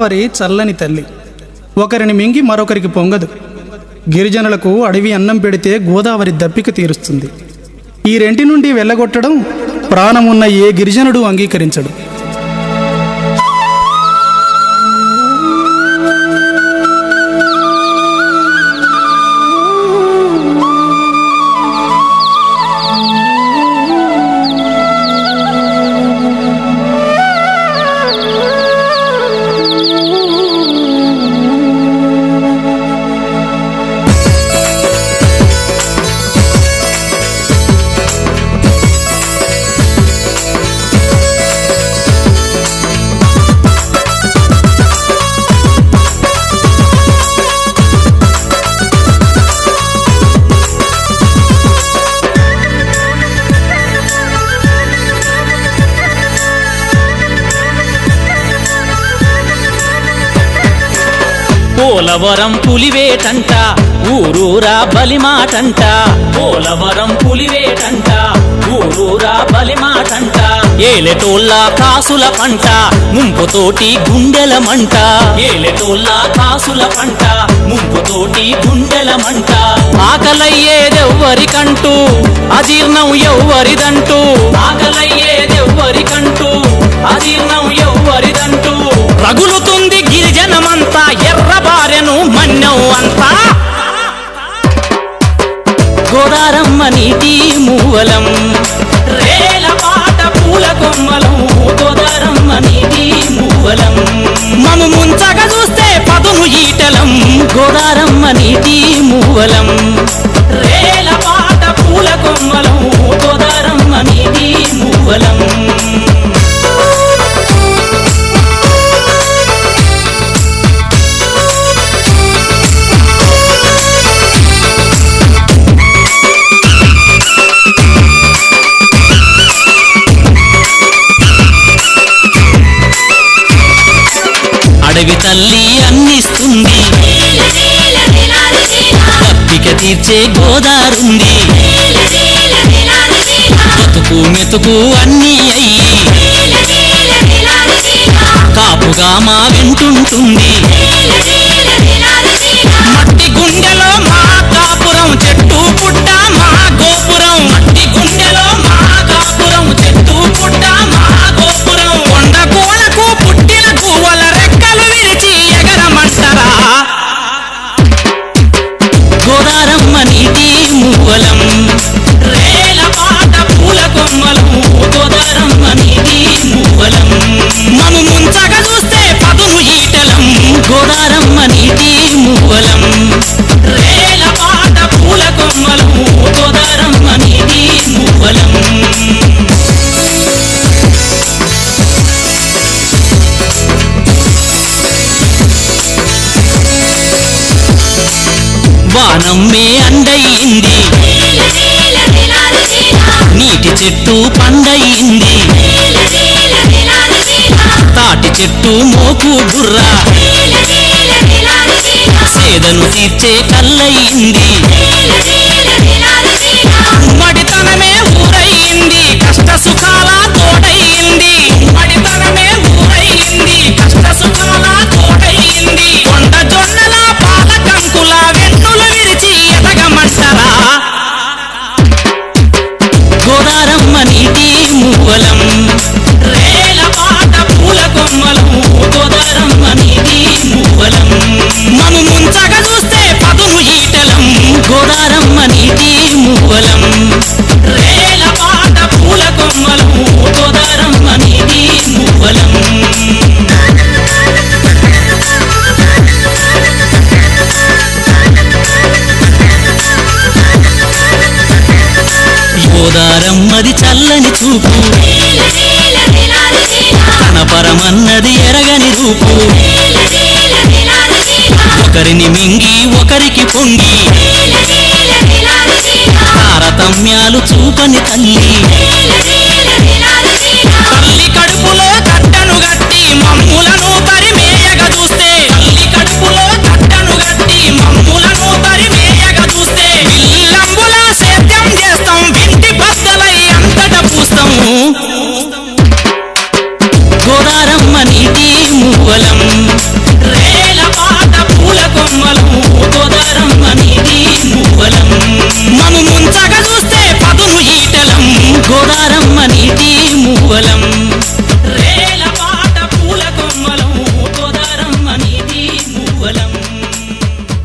వారి చల్లని తల్లి ఒకరిని మింగి మరొకరికి పొంగదు. గిరిజనులకు అడవి అన్నం పెడితే గోదావరి దప్పిక తీరుస్తుంది. ఈ రెంటి నుండి వెళ్ళగొట్టడం ప్రాణమున్న ఏ గిరిజనుడు అంగీకరించడు. పోలవరం పులివేటంట ఊరూరా బలిమాటంట. పోలవరం పులివేటంట ఊరూరా బలిమాటంట. ఏలెటోళ్ళ కాసుల పంట ముంపుతోటి గుండెల మంట. ఏలెటోళ్ళ కాసుల పంట ముంపుతోటి గుండెల మంట. ఆకలయ్యేదెవ్వరికంటూ అజీర్ణం ఎవ్వరిదంటూ. ఆకలయ్యేదెవ్వరికంటూ అజీర్ణం మూవలం రేల పాట పూల కొమ్మలం గోదారమ్మ నీటి మూవలం. మము ముంచగా చూస్తే పదును ఈటలం గోదారమ్మ నీటి మూవలం. తీర్చే గోదారుంది. బతుకు మెతుకు అన్నీ అయ్యి. కాపుగా మా వెంటుంటుంది. గోదారమ్మ నీటి వానమ్మే అండయింది. నీటి చెట్టు పండయింది. తాటి చెట్టు మోకు గుర్రా. సేదను తీర్చే కల్లయింది ఒకరిని మింగి ఒకరికి పొంగి. తారతమ్యాలు చూపని తల్లి. తల్లి కడుపులో కట్టను గట్టి మమ్ములను చూస్తే. తల్లి కడుపులో కట్టను గట్టి మమ్ములను చూస్తే. ఇల్లంబులా సేద్యం చేస్తాం ఇంటి బస్సలై అంతట పూస్తాము గోదారమ్మ నీటి మువ్వలం